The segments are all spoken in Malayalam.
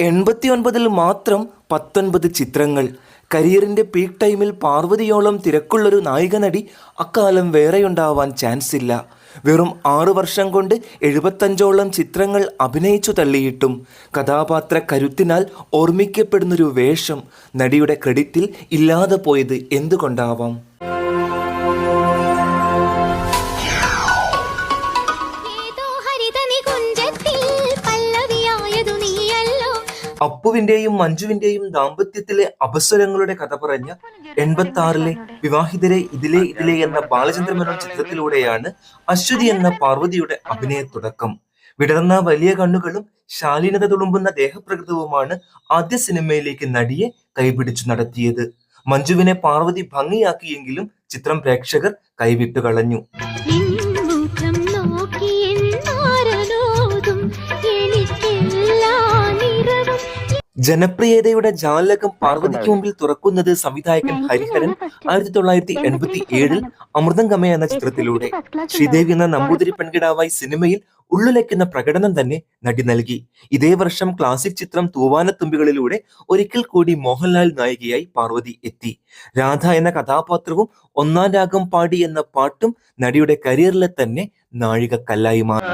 എൺപത്തി ഒൻപതിൽ മാത്രം പത്തൊൻപത് ചിത്രങ്ങൾ. കരിയറിന്റെ പീക്ക് ടൈമിൽ പാർവതിയോളം തിരക്കുള്ളൊരു നായിക നടി അക്കാലം വേറെയുണ്ടാവാൻ ചാൻസ് ഇല്ല വെറും ആറു വർഷം കൊണ്ട് എഴുപത്തഞ്ചോളം ചിത്രങ്ങൾ അഭിനയിച്ചു തള്ളിയിട്ടും കഥാപാത്ര കരുത്തിനാൽ ഓർമ്മിക്കപ്പെടുന്നൊരു വേഷം നടിയുടെ ക്രെഡിറ്റിൽ ഇല്ലാതെ പോയത് എന്തുകൊണ്ടാവാം? അപ്പുവിന്റെയും മഞ്ജുവിന്റെയും ദാമ്പത്യത്തിലെ അപസ്വരങ്ങളുടെ കഥ പറഞ്ഞ എൺപത്തി ആറിലെ വിവാഹിതരെ ഇതിലെ ഇതിലെ എന്ന ബാലചന്ദ്രമേനോൻ ചിത്രത്തിലൂടെയാണ് അശ്വതി എന്ന പാർവതിയുടെ അഭിനയ തുടക്കം. വിടർന്ന വലിയ കണ്ണുകളും ശാലീനത തുളുമ്പുന്ന ദേഹപ്രകൃതവുമാണ് ആദ്യ സിനിമയിലേക്ക് നടിയെ കൈപിടിച്ചു നടത്തിയത്. മഞ്ജുവിനെ പാർവതി ഭംഗിയാക്കിയെങ്കിലും ചിത്രം പ്രേക്ഷകർ കൈവിട്ടു കളഞ്ഞു. ജനപ്രിയതയുടെ ജാലകം പാർവതിക്ക് മുമ്പിൽ തുറക്കുന്നത് സംവിധായകൻ ഹരിഹരൻ ആയിരത്തി തൊള്ളായിരത്തി എൺപത്തി ഏഴിൽ അമൃതംഗമ എന്ന ചിത്രത്തിലൂടെ ശ്രീദേവി എന്ന നമ്പൂതിരി പെൺകിടാവായി സിനിമയിൽ ഉള്ളുലയ്ക്കുന്ന പ്രകടനം തന്നെ നടി നൽകി. ഇതേ വർഷം ക്ലാസിക് ചിത്രം തൂവാനത്തുമ്പികളിലൂടെ ഒരിക്കൽ കൂടി മോഹൻലാൽ നായികയായി പാർവതി എത്തി. രാധ എന്ന കഥാപാത്രവും ഒന്നാം രാഗം പാടി എന്ന പാട്ടും നടിയുടെ കരിയറിലെ തന്നെ നാഴികക്കല്ലായി മാറി.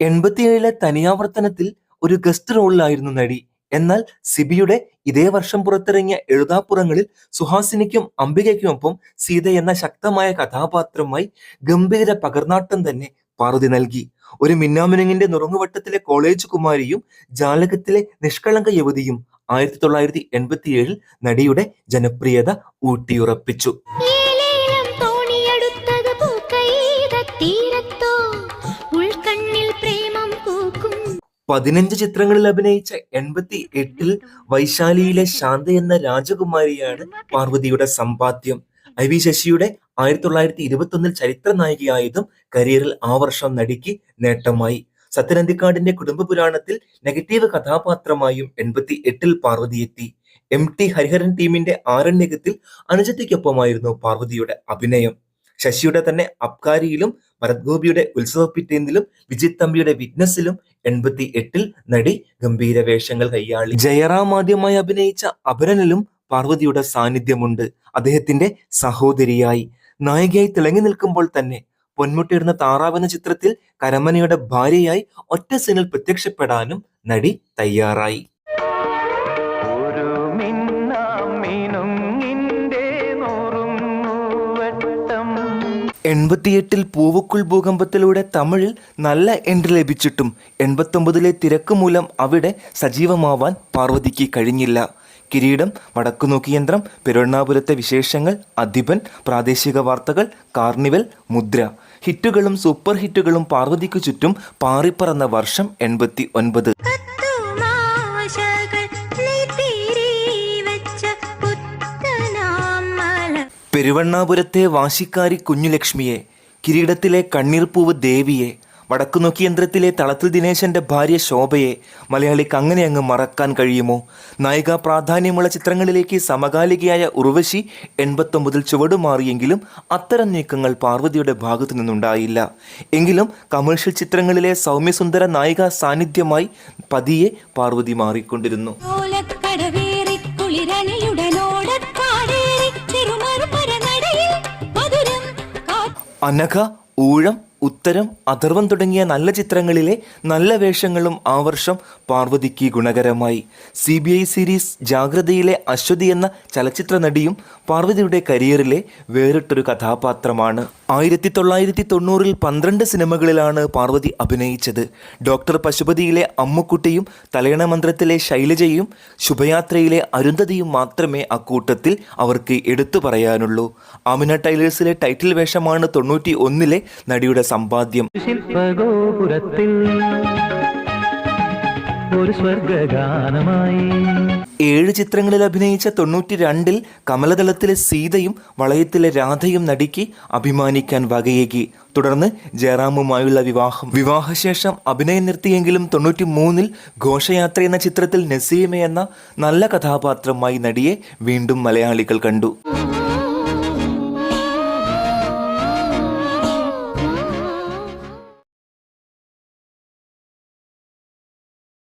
എൺപത്തിയേഴിലെ തനിയാവർത്തനത്തിൽ ഒരു ഗസ്റ്റ് റോളിലായിരുന്നു നടി. എന്നാൽ സിബിയുടെ ഇതേ വർഷം പുറത്തിറങ്ങിയ എഴുതാപ്പുറങ്ങളിൽ സുഹാസിനിക്കും അംബികയ്ക്കുമൊപ്പം സീത എന്ന ശക്തമായ കഥാപാത്രമായി ഗംഭീര പകർന്നാട്ടം തന്നെ പാർവതി നൽകി. ഒരു മിന്നാമിനുങ്ങിന്റെ നുറങ്ങുവട്ടത്തിലെ കോളേജ് കുമാരിയും ജാലകത്തിലെ നിഷ്കളങ്ക യുവതിയും ആയിരത്തി തൊള്ളായിരത്തി എൺപത്തിയേഴിൽ നടിയുടെ ജനപ്രിയത ഊട്ടിയുറപ്പിച്ചു. പതിനഞ്ച് ചിത്രങ്ങളിൽ അഭിനയിച്ച എൺപത്തി എട്ടിൽ വൈശാലിയിലെ ശാന്ത എന്ന രാജകുമാരിയാണ് പാർവതിയുടെ സമ്പാദ്യം. ഐ വി ശശിയുടെ ആയിരത്തി തൊള്ളായിരത്തി ഇരുപത്തൊന്നിൽ ചരിത്ര നായികയായതും കരിയറിൽ ആ വർഷം നടിക്ക് നേട്ടമായി. സത്യനന്ദിക്കാടിന്റെ കുടുംബ പുരാണത്തിൽ നെഗറ്റീവ് കഥാപാത്രമായും എൺപത്തി എട്ടിൽ പാർവതി എത്തി. എം ടി ഹരിഹരൻ ടീമിന്റെ ആരണ്യകത്തിൽ അനുജത്തിക്കൊപ്പമായിരുന്നു പാർവതിയുടെ അഭിനയം. ശശിയുടെ തന്നെ അബ്കാരിയിലും ഭരത് ഗോപിയുടെ ഉത്സവപ്പിറ്റേന്നിലും വിജിത് തമ്പിയുടെ വിറ്റ്നസിലും എൺപത്തി എട്ടിൽ നടി ഗംഭീര വേഷങ്ങൾ കൈയാളി. ജയറാം ആദ്യമായി അഭിനയിച്ച അപരനിലും പാർവതിയുടെ സാന്നിധ്യമുണ്ട്. അദ്ദേഹത്തിന്റെ സഹോദരിയായി. നായികയായി തിളങ്ങി നിൽക്കുമ്പോൾ തന്നെ പൊന്മുട്ടിയിടുന്ന താറാവ് എന്ന ചിത്രത്തിൽ കരമനയുടെ ഭാര്യയായി ഒറ്റ സീനിൽ പ്രത്യക്ഷപ്പെടാനും നടി തയ്യാറായി. എൺപത്തിയെട്ടിൽ പൂവക്കുൾ ഭൂകമ്പത്തിലൂടെ തമിഴിൽ നല്ല എൻട്രി ലഭിച്ചിട്ടും എൺപത്തൊമ്പതിലെ തിരക്ക് മൂലം അവിടെ സജീവമാവാൻ പാർവതിക്ക് കഴിഞ്ഞില്ല. കിരീടം വടക്കുനോക്കി യന്ത്രം പെരുവണ്ണാപുരത്തെ വിശേഷങ്ങൾ അധിപൻ പ്രാദേശിക വാർത്തകൾ കാർണിവൽ മുദ്ര. ഹിറ്റുകളും സൂപ്പർ ഹിറ്റുകളും പാർവതിക്കു ചുറ്റും പാറിപ്പറന്ന വർഷം എൺപത്തി ഒൻപത് പെരുവണ്ണാപുരത്തെ വാശിക്കാരി കുഞ്ഞുലക്ഷ്മിയെ കിരീടത്തിലെ കണ്ണീർപ്പൂവ് ദേവിയെ വടക്കുനോക്കി യന്ത്രത്തിലെ തളത്തിൽ ദിനേശന്റെ ഭാര്യ ശോഭയെ മലയാളിക്ക് അങ്ങനെ അങ്ങ് മറക്കാൻ കഴിയുമോ? നായിക പ്രാധാന്യമുള്ള ചിത്രങ്ങളിലേക്ക് സമകാലികയായ ഉർവശി എൺപത്തൊമ്പതിൽ ചുവടുമാറിയെങ്കിലും അത്തരം നീക്കങ്ങൾ പാർവതിയുടെ ഭാഗത്തു നിന്നുണ്ടായില്ല. എങ്കിലും കമേഴ്ഷ്യൽ ചിത്രങ്ങളിലെ സൗമ്യസുന്ദര നായിക സാന്നിധ്യമായി പതിയെ പാർവതി മാറിക്കൊണ്ടിരുന്നു. അനഘ ഊഴം ഉത്തരം അഥർവം തുടങ്ങിയ നല്ല ചിത്രങ്ങളിലെ നല്ല വേഷങ്ങളും ആ വർഷം പാർവതിക്ക് ഗുണകരമായി. സി ബി ഐ സീരീസ് ജാഗ്രതയിലെ അശ്വതി എന്ന ചലച്ചിത്ര നടിയും പാർവതിയുടെ കരിയറിലെ വേറിട്ടൊരു കഥാപാത്രമാണ്. ആയിരത്തി തൊള്ളായിരത്തി തൊണ്ണൂറിൽ പന്ത്രണ്ട് സിനിമകളിലാണ് പാർവതി അഭിനയിച്ചത്. ഡോക്ടർ പശുപതിയിലെ അമ്മുക്കുട്ടിയും തലയണ മന്ത്രത്തിലെ ശൈലജയും ശുഭയാത്രയിലെ അരുന്ധതിയും മാത്രമേ അക്കൂട്ടത്തിൽ അവർക്ക് എടുത്തു പറയാനുള്ളൂ. ആമിന ടൈലേഴ്സിലെ ടൈറ്റിൽ വേഷമാണ് തൊണ്ണൂറ്റി ഒന്നിലെ നടിയുടെ സമ്പാദ്യം. ശില്പഗോപുരത്തിൽ ഒരു സ്വർഗഗാനമായി. ഏഴ് ചിത്രങ്ങളിൽ അഭിനയിച്ച തൊണ്ണൂറ്റി രണ്ടിൽ കമലതളത്തിലെ സീതയും വളയത്തിലെ രാധയും നടിക്ക് അഭിമാനിക്കാൻ വകയേകി. തുടർന്ന് ജയറാമുമായുള്ള വിവാഹം. വിവാഹശേഷം അഭിനയം നിർത്തിയെങ്കിലും തൊണ്ണൂറ്റി മൂന്നിൽ ഘോഷയാത്ര എന്ന ചിത്രത്തിൽ നസീമ എന്ന നല്ല കഥാപാത്രമായി നടിയെ വീണ്ടും മലയാളികൾ കണ്ടു.